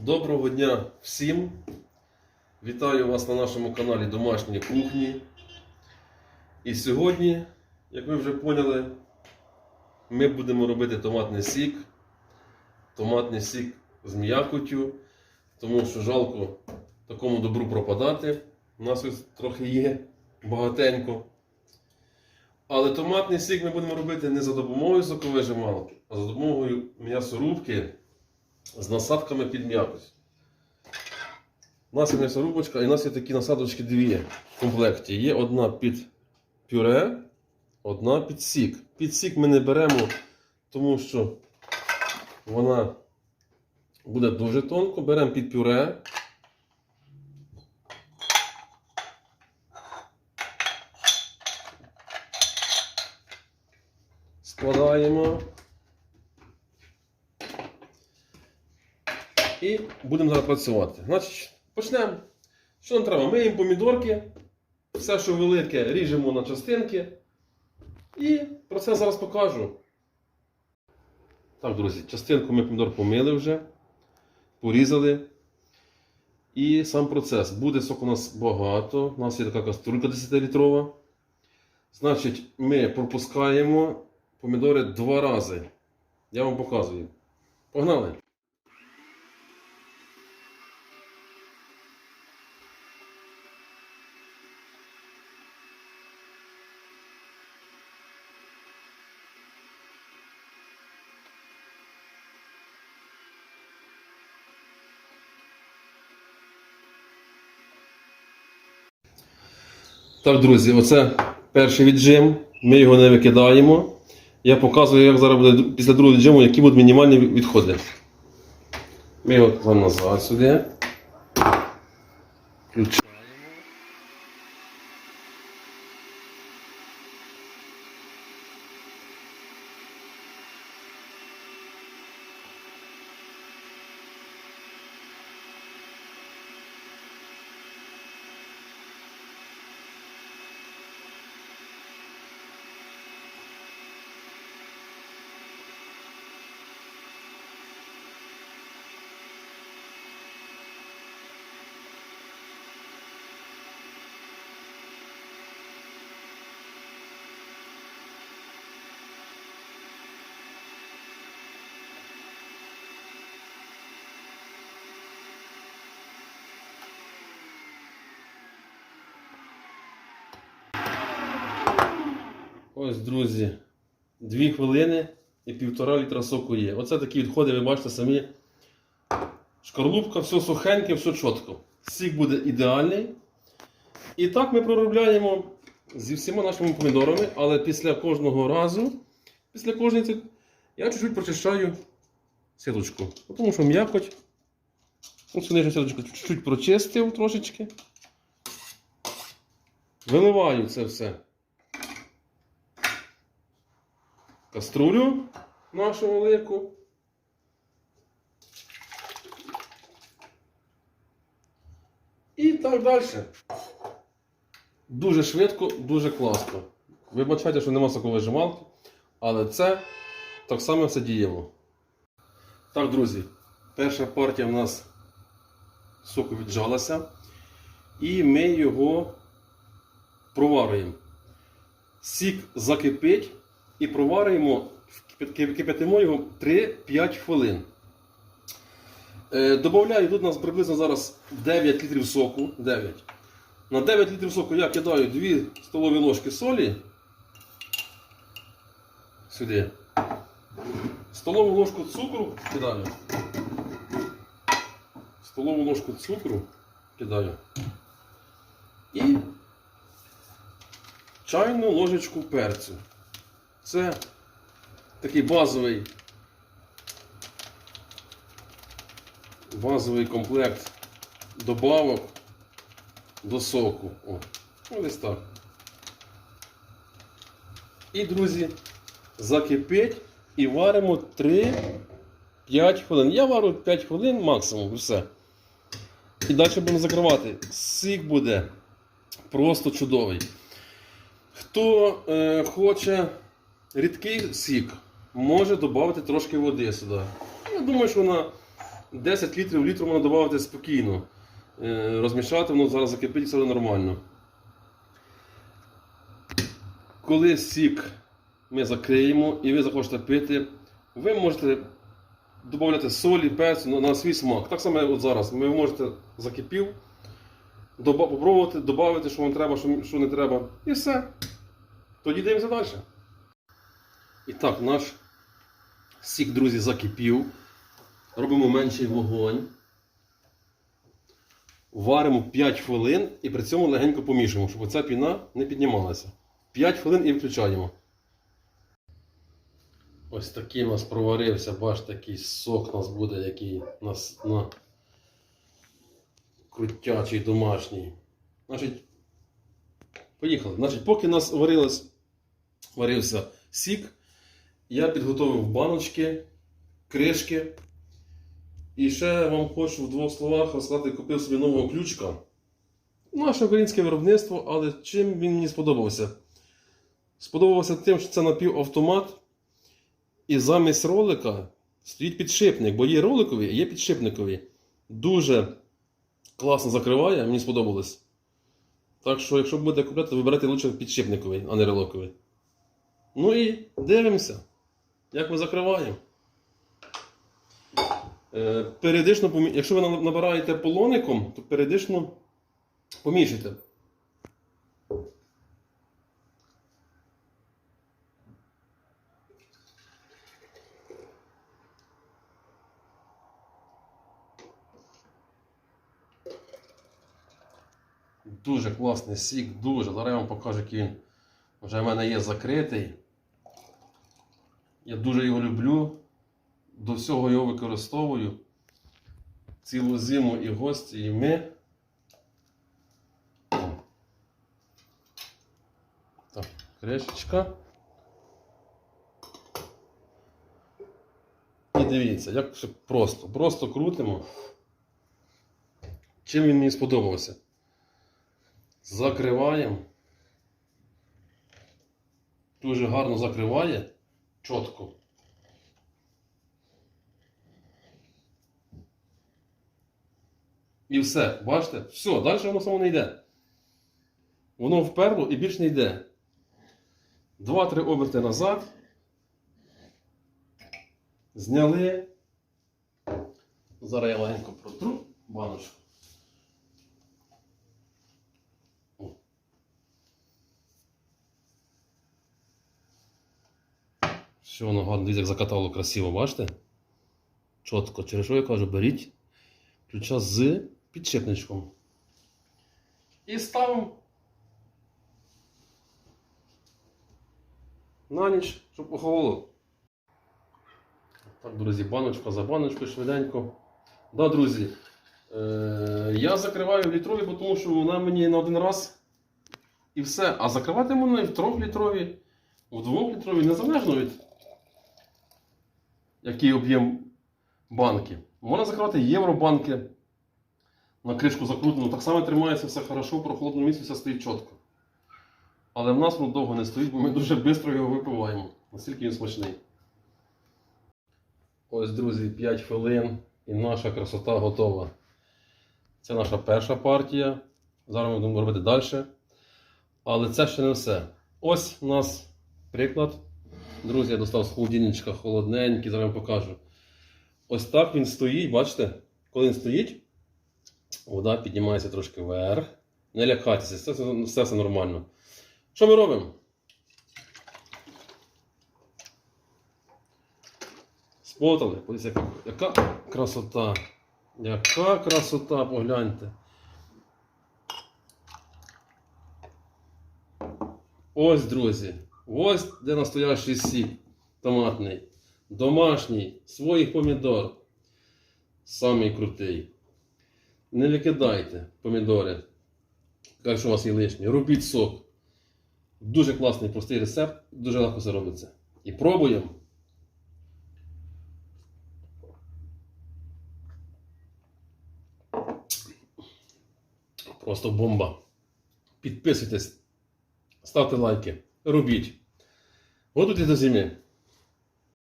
Доброго дня всім! Вітаю вас на нашому каналі Домашні кухні. І сьогодні, як ви вже поняли, ми будемо робити томатний сік. Томатний сік з м'якотю, тому що жалко такому добру пропадати. У нас ось трохи є багатенько. Але томатний сік ми будемо робити не за допомогою соковижималки, а за допомогою м'ясорубки з насадками під м'якость. У нас є м'ясорубочка і у нас є такі насадочки дві в комплекті. Є одна під пюре, одна під сік. Під сік ми не беремо, тому що вона буде дуже тонко. Беремо під пюре. Складаємо. І будемо зараз працювати. Значить, почнемо. Що нам треба? Миємо помідорки, все, що велике, ріжемо на частинки. І про це зараз покажу. Так, друзі, частинку ми помідор помили вже, порізали. І сам процес. Буде сок у нас багато. У нас є така каструлька 10-літрова. Значить, ми пропускаємо помідори два рази. Я вам показую. Погнали! Так, друзі, оце перший віджим. Ми його не викидаємо. Я показую, як зараз буде після другого віджиму, які будуть мінімальні відходи. Ми його назад сюди. Включаємо. Ось, друзі, дві хвилини і півтора літра соку є. Оце такі відходи, ви бачите самі. Шкарлупка, все сухеньке, все чітко. Сік буде ідеальний. І так ми проробляємо зі всіма нашими помідорами, але після кожного разу, після кожної я чуть-чуть прочищаю сіточку. Тому що м'якоть. Ось нижню сіточку чуть-чуть прочистив трошечки. Виливаю це все. Каструлю нашу велику. І так далі. Дуже швидко, дуже класно. Вибачайте, що нема соковижималки, але це так само все діємо. Так, друзі, перша партія в нас соку віджалася. І ми його проварюємо. Сік закипить і проварюємо, кипя- кипятимо його 3-5 хвилин. Е, Добавляю, тут у нас приблизно зараз 9 літрів соку. 9. На 9 літрів соку я кидаю 2 столові ложки солі. Сюди. Столову ложку цукру кидаю. Столову ложку цукру кидаю. І чайну ложечку перцю. Це такий базовий базовий комплект добавок до соку. О, ну, десь так. І, друзі, закипить і варимо 3-5 хвилин. Я варю 5 хвилин максимум, все. І далі будемо закривати. Сік буде просто чудовий. Хто е, хоче рідкий сік, може додати трошки води сюди. Я думаю, що вона 10 літрів літру можна додати спокійно. Е, Розмішати, воно зараз закипить, все нормально. Коли сік ми закриємо і ви захочете пити, ви можете додати солі, перцю на, на свій смак. Так само от зараз. Ви можете закипів, попробувати, додати, що вам треба, що не треба. І все. Тоді дивимося далі. І так, наш сік, друзі, закипів. Робимо менший вогонь. Варимо 5 хвилин і при цьому легенько помішуємо, щоб оця піна не піднімалася. 5 хвилин і виключаємо. Ось такий у нас проварився, бачите, який сок у нас буде, який нас на крутячий домашній. Значить, поїхали. Значить, поки у нас варилось, варився сік, я підготовив баночки, кришки. І ще вам хочу в двох словах розказати, купив собі нового ключка. Наше українське виробництво, але чим він мені сподобався? Сподобався тим, що це напівавтомат. І замість ролика стоїть підшипник, бо є роликові, а є підшипникові. Дуже класно закриває, мені сподобалось. Так що, якщо будете купляти, вибирайте лучше підшипниковий, а не роликовий. Ну і дивимося, як ми закриваємо. Е, якщо ви набираєте полоником, то періодично помішайте. Дуже класний сік, дуже. Зараз я вам покажу, який він вже в мене є закритий. Я дуже його люблю. До всього його використовую. Цілу зиму і гості, і ми. Так, кришечка. І дивіться, як все просто. Просто крутимо. Чим він мені сподобався. Закриваємо. Дуже гарно закриває. Чітко. І все, бачите? Все, далі воно само не йде. Воно вперло і більш не йде. Два-три оберти назад. Зняли. Зараз я легенько протру баночку. Все, воно гарно, як закатало красиво, бачите? Чітко. Через що я кажу, беріть ключа з підшипничком. І ставимо на ніч, щоб охололо. Так, друзі, баночка за баночкою швиденько. Да, друзі, е- я закриваю в літрові, тому що вона мені на один раз і все. А закривати можна і в трьохлітрові, в двохлітрові, незалежно від який об'єм банки. Можна закривати євробанки. На кришку закрутено, так само тримається все хорошо, в прохолодному місці все стоїть чітко. Але в нас воно довго не стоїть, бо ми дуже швидко його випиваємо. Настільки він смачний. Ось, друзі, 5 хвилин і наша красота готова. Це наша перша партія. Зараз ми будемо робити далі. Але це ще не все. Ось у нас приклад. Друзі, я достав з холодильничка холодненький, зараз вам покажу. Ось так він стоїть, бачите? Коли він стоїть, вода піднімається трошки вверх. Не лякайтеся, все, все, все, нормально. Що ми робимо? Спотали. Подивіться, яка, яка красота. Яка красота, погляньте. Ось, друзі. Ось де настоящий сік томатний. Домашній, своїх помідор. Самий крутий. Не викидайте помідори. Якщо у вас є лишні. Робіть сок. Дуже класний, простий рецепт, дуже легко це робиться. І пробуємо. Просто бомба. Підписуйтесь, ставте лайки, робіть. Готуйтесь до зими.